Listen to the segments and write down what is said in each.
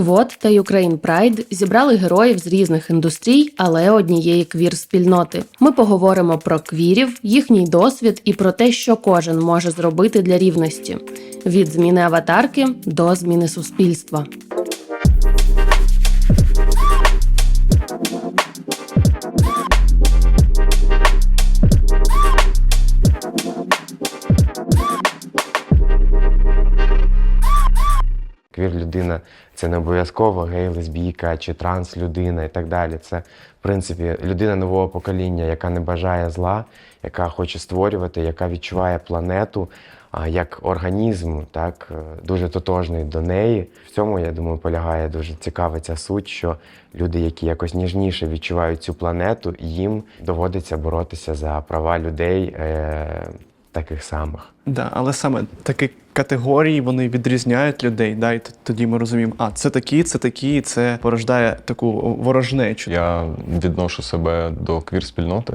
Сквот та Ukraine Pride зібрали героїв з різних індустрій, але однієї квір-спільноти. Ми поговоримо про квірів, їхній досвід і про те, що кожен може зробити для рівності від зміни аватарки до зміни суспільства. Людина це не обов'язково гей, лесбійка чи транс-людина і так далі. Це, в принципі, людина нового покоління, яка не бажає зла, яка хоче створювати, яка відчуває планету як організм, так е, дуже тотожний до неї. В цьому, я думаю, полягає дуже цікава ця суть, що люди, які якось ніжніше відчувають цю планету, їм доводиться боротися за права людей е, таких самих. Да, але саме такі категорії вони відрізняють людей. Да, і тоді ми розуміємо, а це такі, це такі, це порождає таку ворожнечу. Я відношу себе до квір-спільноти.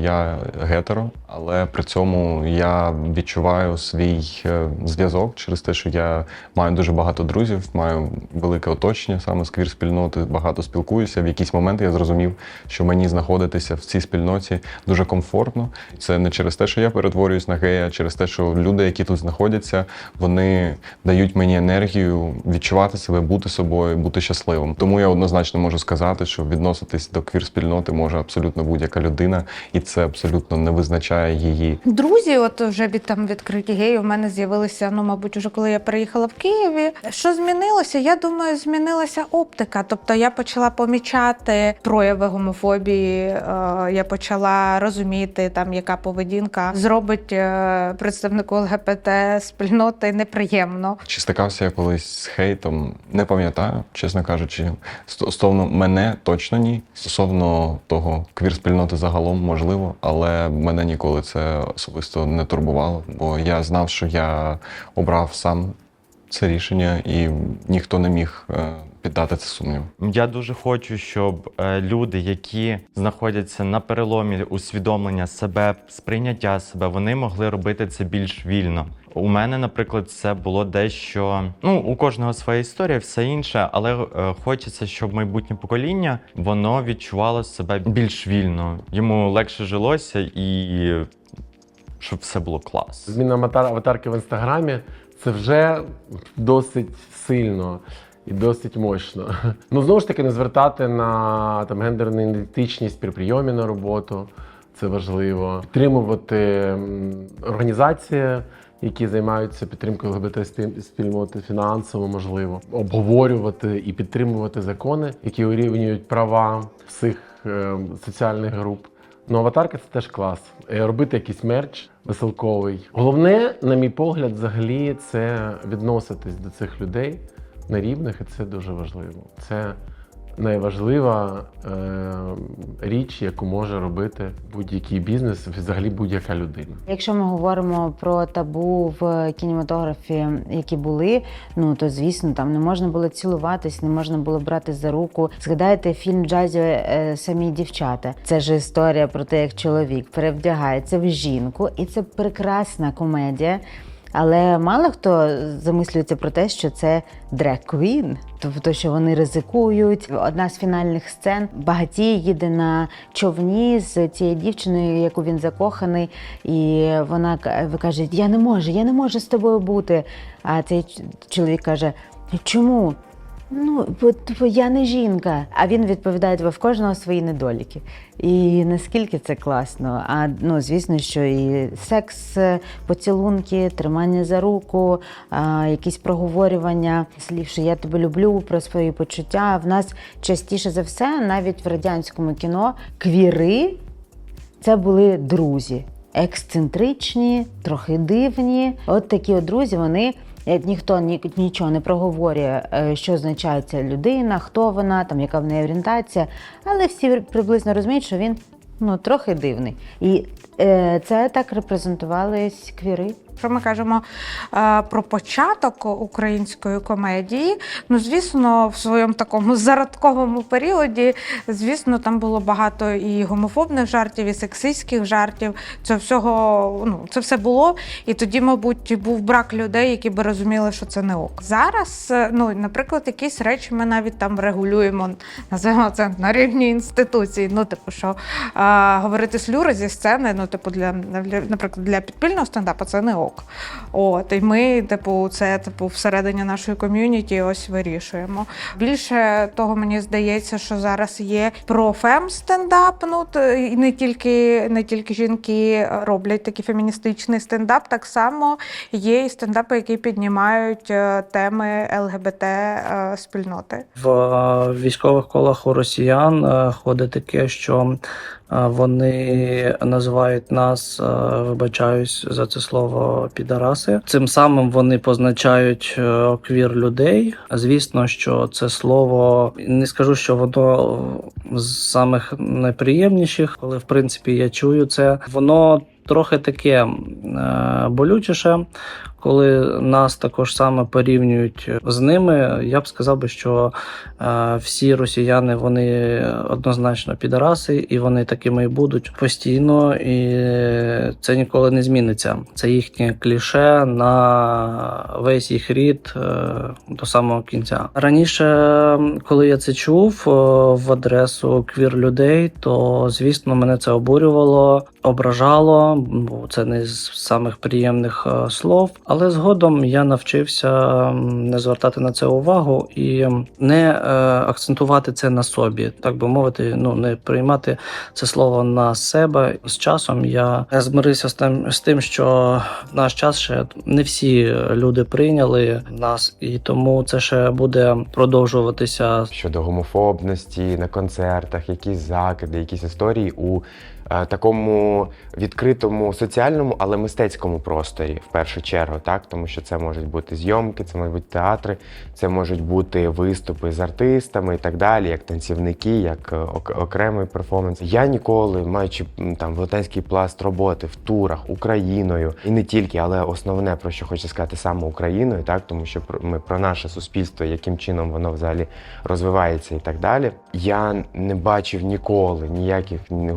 Я гетеро, але при цьому я відчуваю свій е, зв'язок через те, що я маю дуже багато друзів, маю велике оточення саме з квір-спільноти, багато спілкуюся. В якийсь момент я зрозумів, що мені знаходитися в цій спільноті дуже комфортно. Це не через те, що я перетворююсь на гея, а через те, що люди, які тут знаходяться, вони дають мені енергію відчувати себе, бути собою, бути щасливим. Тому я однозначно можу сказати, що відноситись до квір-спільноти може абсолютно будь-яка людина, і це абсолютно не визначає її Друзі, от вже від там відкриті геї, у мене з'явилися, ну, мабуть, уже коли я переїхала в Києві. Що змінилося? Я думаю, змінилася оптика. Тобто я почала помічати прояви гомофобії, е, я почала розуміти, там, яка поведінка зробить е, представнику ЛГБТ спільноти неприємно. Чи стикався я колись з хейтом? Не пам'ятаю, чесно кажучи. Стосовно мене точно ні. Стосовно того квір-спільноти загалом можливо, але мене ніколи це особисто не турбувало, бо я знав, що я обрав сам це рішення, і ніхто не міг е, піддати це сумніву. Я дуже хочу, щоб е, люди, які знаходяться на переломі усвідомлення себе, сприйняття себе, вони могли робити це більш вільно. У мене, наприклад, це було дещо. Ну, у кожного своя історія, все інше, але е, хочеться, щоб майбутнє покоління воно відчувало себе більш вільно. Йому легше жилося і щоб все було клас. Зміна аватар- аватарки в інстаграмі це вже досить сильно і досить мощно. Ну знову ж таки, не звертати на там гендерну ідентичність при прийомі на роботу. Це важливо. Підтримувати організації, які займаються підтримкою ЛГБТ спільноти фінансово, можливо, обговорювати і підтримувати закони, які урівнюють права всіх е, соціальних груп. Ну, аватарка це теж клас. Е, Робити якийсь мерч веселковий. Головне, на мій погляд, взагалі, це відноситись до цих людей на рівних, і це дуже важливо. Це найважлива е, річ, яку може робити будь-який бізнес, взагалі будь-яка людина. Якщо ми говоримо про табу в кінематографі, які були, ну то звісно, там не можна було цілуватись, не можна було брати за руку. Згадайте фільм Джазі е, самі дівчата. Це ж історія про те, як чоловік перевдягається в жінку, і це прекрасна комедія. Але мало хто замислюється про те, що це дрек-квін, тобто, що вони ризикують. Одна з фінальних сцен багатій їде на човні з цією дівчиною, яку він закоханий, і вона каже: Я не можу, я не можу з тобою бути. А цей чоловік каже: Чому? Ну, типу, я не жінка. А він відповідає, «Ви в кожного свої недоліки. І наскільки це класно. А ну, звісно, що і секс, е, поцілунки, тримання за руку, а, якісь проговорювання слів, що я тебе люблю про свої почуття. В нас частіше за все, навіть в радянському кіно, квіри це були друзі. Ексцентричні, трохи дивні. От такі от друзі, вони. Е, Ніхто нічого не проговорює, е, що означає ця людина, хто вона, там яка в неї орієнтація, але всі приблизно розуміють, що він ну трохи дивний. І е, це так репрезентувались квіри. Якщо ми кажемо е, про початок української комедії, ну звісно, в своєму такому зародковому періоді, звісно, там було багато і гомофобних жартів, і сексистських жартів. Це всього, ну це все було. І тоді, мабуть, був брак людей, які би розуміли, що це не ок. Зараз, е, ну, наприклад, якісь речі ми навіть там регулюємо, називаємо це на рівні інституцій. Ну, типу, що а, говорити слюри зі сцени, ну, типу, для наприклад, для підпільного стендапу це не ок. От, і ми, типу, це типу всередині нашої ком'юніті ось вирішуємо. Більше того, мені здається, що зараз є про фем стендап. Ну і не тільки не тільки жінки роблять такий феміністичний стендап. Так само є і стендапи, які піднімають е, теми ЛГБТ е, спільноти. В е, військових колах у росіян ходить таке, що вони називають нас, е, вибачаюсь за це слово, підараси. Цим самим вони позначають е, квір людей. Звісно, що це слово не скажу, що воно з самих найприємніших, коли в принципі я чую це. Воно трохи таке е, болючіше, коли нас також саме порівнюють з ними, я б сказав би, що е, всі росіяни вони однозначно підараси, і вони такими і будуть постійно, і це ніколи не зміниться. Це їхнє кліше на весь їх рід е, до самого кінця. Раніше, коли я це чув в адресу квір людей, то звісно мене це обурювало, ображало, бо це не з самих приємних е, слов. Але згодом я навчився не звертати на це увагу і не е, акцентувати це на собі, так би мовити, ну не приймати це слово на себе. З часом я змирився з тим, з тим, що в наш час ще не всі люди прийняли нас, і тому це ще буде продовжуватися щодо гомофобності на концертах, якісь закиди, якісь історії у такому відкритому соціальному, але мистецькому просторі в першу чергу, так тому що це можуть бути зйомки, це можуть бути театри, це можуть бути виступи з артистами і так далі, як танцівники, як е, окремий перформанс. Я ніколи, маючи там велетенський пласт роботи в турах Україною і не тільки, але основне про що хочу сказати саме Україною, так тому що ми про наше суспільство, яким чином воно взагалі розвивається і так далі. Я не бачив ніколи ніяких ні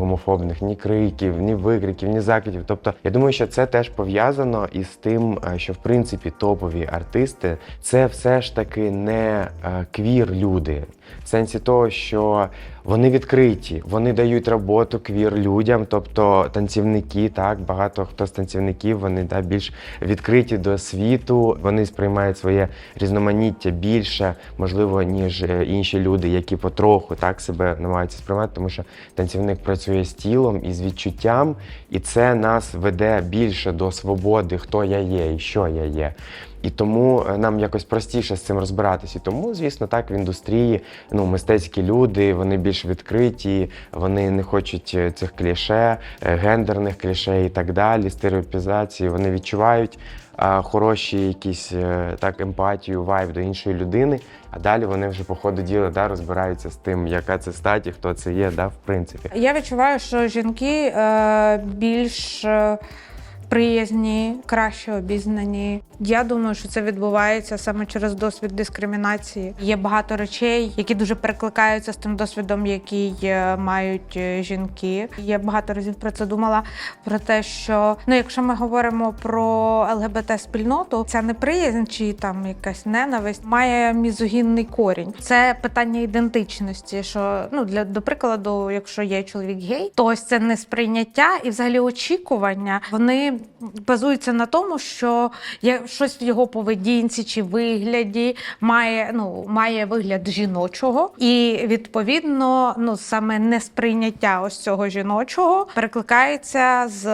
гомофобних ні криків, ні викриків, ні закидів. Тобто, я думаю, що це теж пов'язано із тим, е, що в принципі топові артисти це все ж таки не е, квір люди. В сенсі того, що вони відкриті, вони дають роботу квір людям, тобто танцівники, так багато хто з танцівників вони да, більш відкриті до світу, вони сприймають своє різноманіття більше, можливо, ніж е, інші люди, які потроху так себе намагаються сприймати, тому що танцівник працює з тілом і з відчуттям, і це нас веде більше до свободи, хто я є і що я є. І тому е, нам якось простіше з цим розбиратися. І тому, звісно, так в індустрії ну, мистецькі люди, вони більш відкриті, вони не хочуть е, цих кліше, е, гендерних кліше і так далі, стереопізації. Вони відчувають а, хороші якісь так емпатію, вайб до іншої людини. А далі вони вже по ходу діла да, розбираються з тим, яка це статі, хто це є, да, в принципі. Я відчуваю, що жінки е, більш приязні, краще обізнані. Я думаю, що це відбувається саме через досвід дискримінації. Є багато речей, які дуже перекликаються з тим досвідом, який е, мають е, жінки. Я багато разів про це думала. Про те, що ну, якщо ми говоримо про ЛГБТ спільноту, ця неприязнь чи там якась ненависть має мізогінний корінь. Це питання ідентичності. Що ну для до прикладу, якщо є чоловік гей, то ось це несприйняття і взагалі очікування вони базуються на тому, що щось в його поведінці чи вигляді має ну має вигляд жіночого, і відповідно, ну саме несприйняття ось цього жіночого перекликається з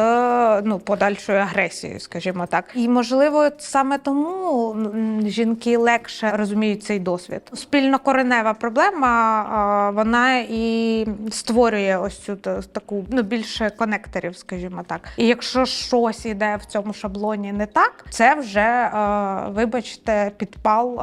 ну подальшою агресією, скажімо так. І можливо, саме тому жінки легше розуміють цей досвід. Спільнокоренева проблема вона і створює ось цю таку ну більше конекторів, скажімо так. І якщо щось щось іде в цьому шаблоні не так, це вже, е, вибачте, підпал,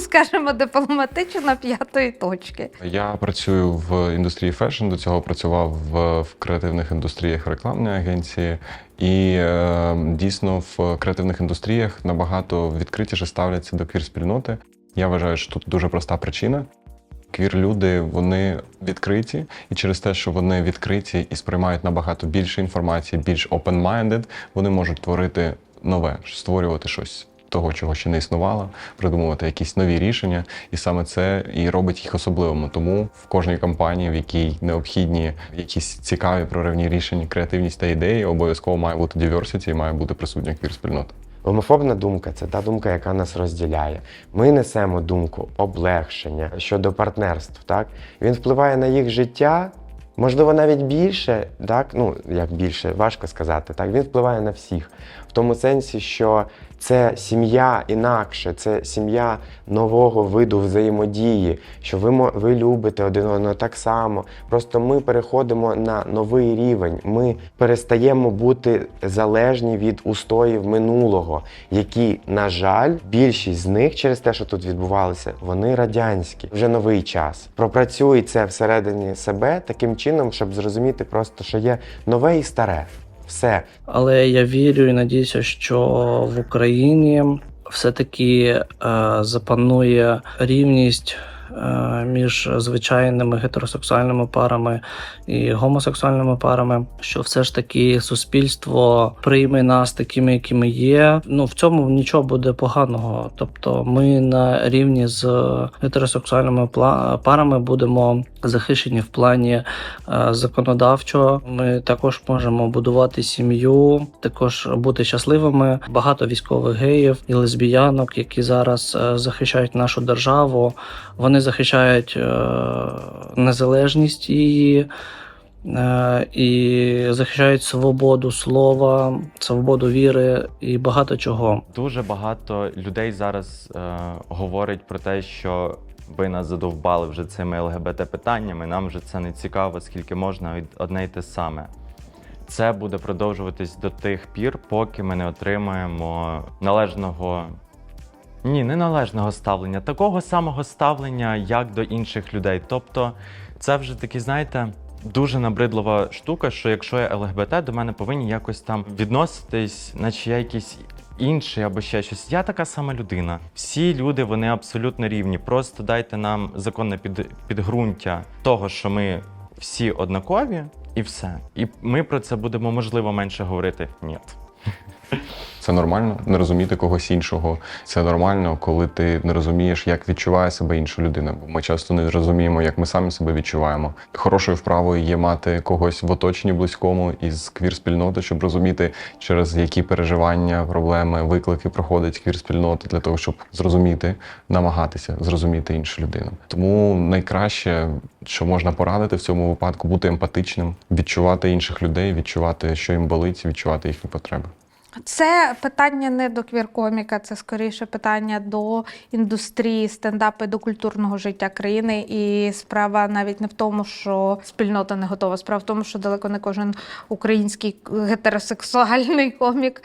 скажімо, дипломатично п'ятої точки. Я працюю в індустрії фешн. До цього працював в, в креативних індустріях рекламної агенції, і е, дійсно в креативних індустріях набагато відкритіше ставляться до квір-спільноти. Я вважаю, що тут дуже проста причина. Квір-люди вони відкриті, і через те, що вони відкриті і сприймають набагато більше інформації, більш open-minded, вони можуть творити нове, створювати щось того, чого ще не існувало, придумувати якісь нові рішення, і саме це і робить їх особливими. Тому в кожній компанії, в якій необхідні якісь цікаві проривні рішення, креативність та ідеї, обов'язково має бути diversity і має бути присутня квір-спільнота. Гомофобна думка це та думка, яка нас розділяє. Ми несемо думку облегшення щодо партнерств. Так він впливає на їх життя, можливо, навіть більше, так ну як більше, важко сказати. Так він впливає на всіх тому сенсі, що це сім'я інакше, це сім'я нового виду взаємодії, що ви ви любите один одного так само. Просто ми переходимо на новий рівень. Ми перестаємо бути залежні від устоїв минулого, які, на жаль, більшість з них через те, що тут відбувалося, вони радянські. Вже новий час. Пропрацюй це всередині себе таким чином, щоб зрозуміти просто, що є нове і старе. Все, Але я вірю і надіюся, що в Україні все-таки е, запанує рівність між звичайними гетеросексуальними парами і гомосексуальними парами, що все ж таки суспільство прийме нас такими, якими є. Ну в цьому нічого буде поганого. Тобто, ми на рівні з гетеросексуальними парами будемо захищені в плані е, законодавчо. Ми також можемо будувати сім'ю, також бути щасливими. Багато військових геїв і лесбіянок, які зараз е, захищають нашу державу. Вони захищають е, незалежність її. е, І захищають свободу слова, свободу віри і багато чого. Дуже багато людей зараз е, говорить про те, що ви нас задовбали вже цими ЛГБТ питаннями. Нам вже це не цікаво, скільки можна од- одне й те саме. Це буде продовжуватись до тих пір, поки ми не отримаємо належного. Ні, не належного ставлення, такого самого ставлення, як до інших людей. Тобто, це вже такі, знаєте, дуже набридлива штука, що якщо я ЛГБТ, до мене повинні якось там відноситись, наче я якийсь інший або ще щось. Я така сама людина. Всі люди вони абсолютно рівні. Просто дайте нам законне під, підґрунтя того, що ми всі однакові, і все. І ми про це будемо можливо менше говорити. Ні. Це нормально не розуміти когось іншого. Це нормально, коли ти не розумієш, як відчуває себе інша людина. Бо ми часто не розуміємо, як ми самі себе відчуваємо. Хорошою вправою є мати когось в оточенні близькому із квір-спільноти, щоб розуміти, через які переживання, проблеми, виклики проходить квір-спільнота для того, щоб зрозуміти, намагатися зрозуміти іншу людину. Тому найкраще, що можна порадити в цьому випадку, бути емпатичним, відчувати інших людей, відчувати, що їм болить, відчувати їхні потреби. Це питання не до квір-коміка, це скоріше питання до індустрії стендапу і до культурного життя країни. І справа навіть не в тому, що спільнота не готова. Справа в тому, що далеко не кожен український гетеросексуальний комік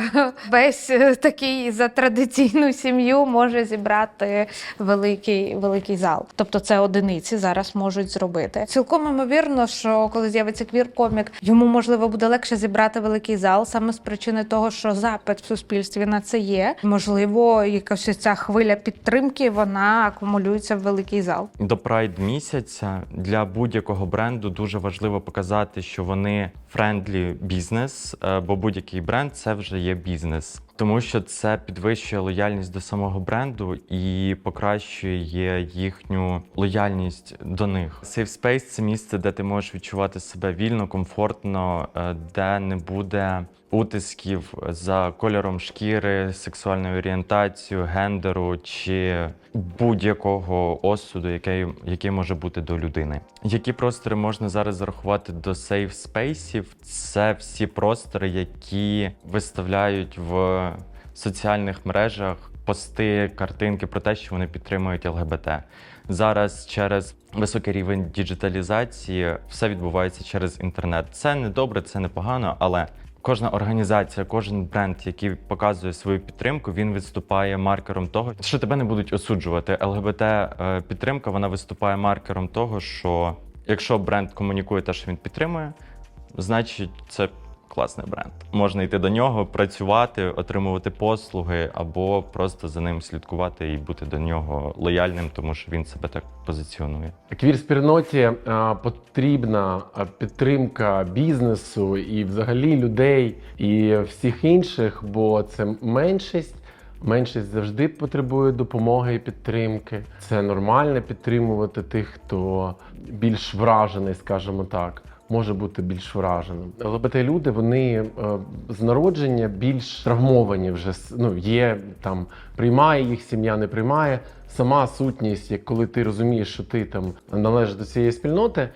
весь е, такий за традиційну сім'ю може зібрати великий, великий зал. Тобто це одиниці зараз можуть зробити. Цілком ймовірно, що коли з'явиться квір-комік, йому можливо буде легше зібрати великий зал саме з причини того, що запит в суспільстві на це є. Можливо, якась ця хвиля підтримки вона акумулюється в великий зал. До прайд місяця для будь-якого бренду дуже важливо показати, що вони френдлі бізнес, е, бо будь-який бренд це вже є бізнес. Тому що це підвищує лояльність до самого бренду і покращує їхню лояльність до них. Safe Space – це місце, де ти можеш відчувати себе вільно, комфортно, е, де не буде утисків за кольором шкіри, сексуальною орієнтацією, гендеру чи будь-якого осуду, який, який може бути до людини. Які простори можна зараз зарахувати до сейф спейсів? Це всі простори, які виставляють в соціальних мережах пости, картинки про те, що вони підтримують ЛГБТ. Зараз через високий рівень діджиталізації все відбувається через інтернет. Це не добре, це не погано, але кожна організація, кожен бренд, який показує свою підтримку, він виступає маркером того, що тебе не будуть осуджувати. ЛГБТ е, підтримка вона виступає маркером того, що якщо бренд комунікує те, що він підтримує, значить це класний бренд. Можна йти до нього, працювати, отримувати послуги, або просто за ним слідкувати і бути до нього лояльним, тому що він себе так позиціонує. Квір-спільноті е, потрібна е, підтримка бізнесу і взагалі людей і всіх інших, бо це меншість. Меншість завжди потребує допомоги і підтримки. Це нормально підтримувати тих, хто більш вражений, скажімо так, може бути більш враженим. ЛГБТ люди вони е, з народження більш травмовані вже ну, є там, приймає їх сім'я, не приймає. Сама сутність, як коли ти розумієш, що ти там належиш до цієї спільноти,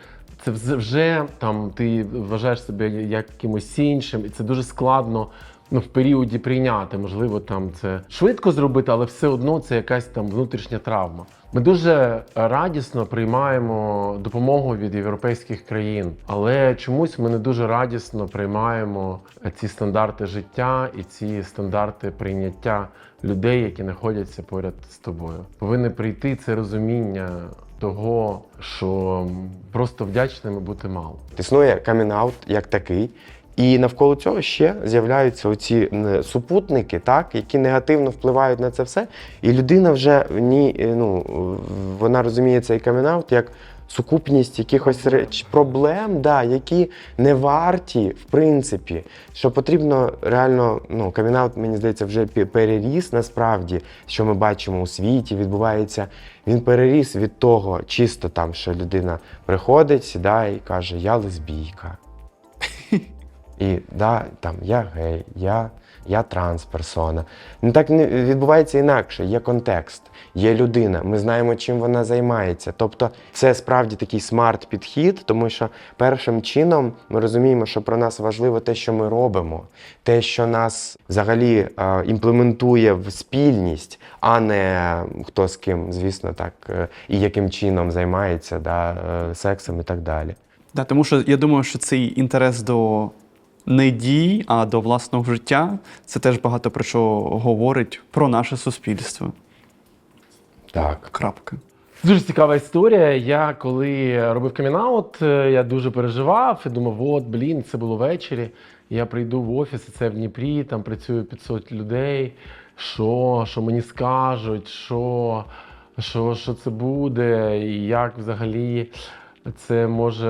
це вже там ти вважаєш себе якимось іншим, і це дуже складно ну, в періоді прийняти. Можливо, там це швидко зробити, але все одно це якась там внутрішня травма. Ми дуже радісно приймаємо допомогу від європейських країн, але чомусь ми не дуже радісно приймаємо ці стандарти життя і ці стандарти прийняття людей, які знаходяться поряд з тобою. Повинне прийти це розуміння того, що просто вдячними бути мало. Існує камінаут як такий. І навколо цього ще з'являються оці супутники, так, які негативно впливають на це все. І людина вже в ній, е, ну, вона розуміє цей камінаут як сукупність якихось реч, проблем, да, які не варті, в принципі, що потрібно реально, ну, камінаут, мені здається, вже пе- переріс насправді, що ми бачимо у світі, відбувається. Він переріс від того, чисто там, що людина приходить, сідає і каже, я лесбійка. І да, там я гей, я, я трансперсона. Ну так не відбувається інакше. Є контекст, є людина. Ми знаємо, чим вона займається. Тобто, це справді такий смарт-підхід, тому що першим чином ми розуміємо, що про нас важливо те, що ми робимо, те, що нас взагалі е, імплементує в спільність, а не хто з ким, звісно, так, е, і яким чином займається да, е, сексом і так далі. Да, тому що я думаю, що цей інтерес до не дій, а до власного життя це теж багато про що говорить про наше суспільство. Так. Крапка. Дуже цікава історія. Я коли робив камінаут, е, я дуже переживав і думав, от, блін, це було ввечері. Я прийду в офіс, це в Дніпрі, там працює 500 людей. Що, що мені скажуть, що, що, що це буде, і як взагалі це може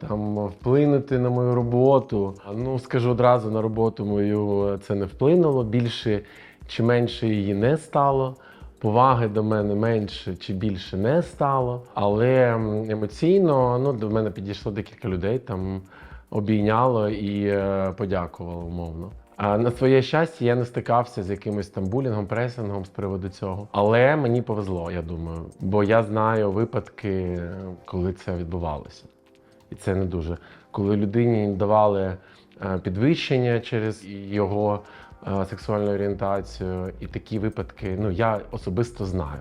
там вплинути на мою роботу. Ну, скажу одразу, на роботу мою це не вплинуло. Більше чи менше її не стало. Поваги до мене менше чи більше не стало. Але емоційно ну, до мене підійшло декілька людей, там обійняло і е, подякувало умовно. На своє щастя, я не стикався з якимось там булінгом, пресингом з приводу цього. Але мені повезло, я думаю, бо я знаю випадки, коли це відбувалося. І це не дуже. Коли людині давали е, підвищення через його е, сексуальну орієнтацію, і такі випадки, ну я особисто знаю.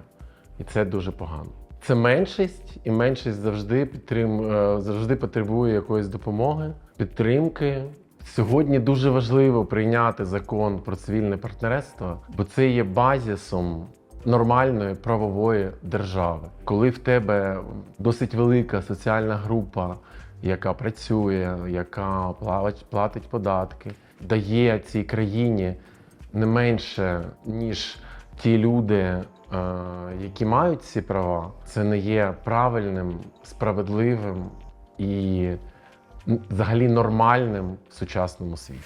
І це дуже погано. Це меншість, і меншість завжди підтрим, е, завжди потребує якоїсь допомоги, підтримки. Сьогодні дуже важливо прийняти закон про цивільне партнерство, бо це є базісом нормальної правової держави. Коли в тебе досить велика соціальна група, яка працює, яка платить податки, дає цій країні не менше, ніж ті люди, е, які мають ці права, це не є правильним, справедливим і взагалі нормальним в сучасному світі.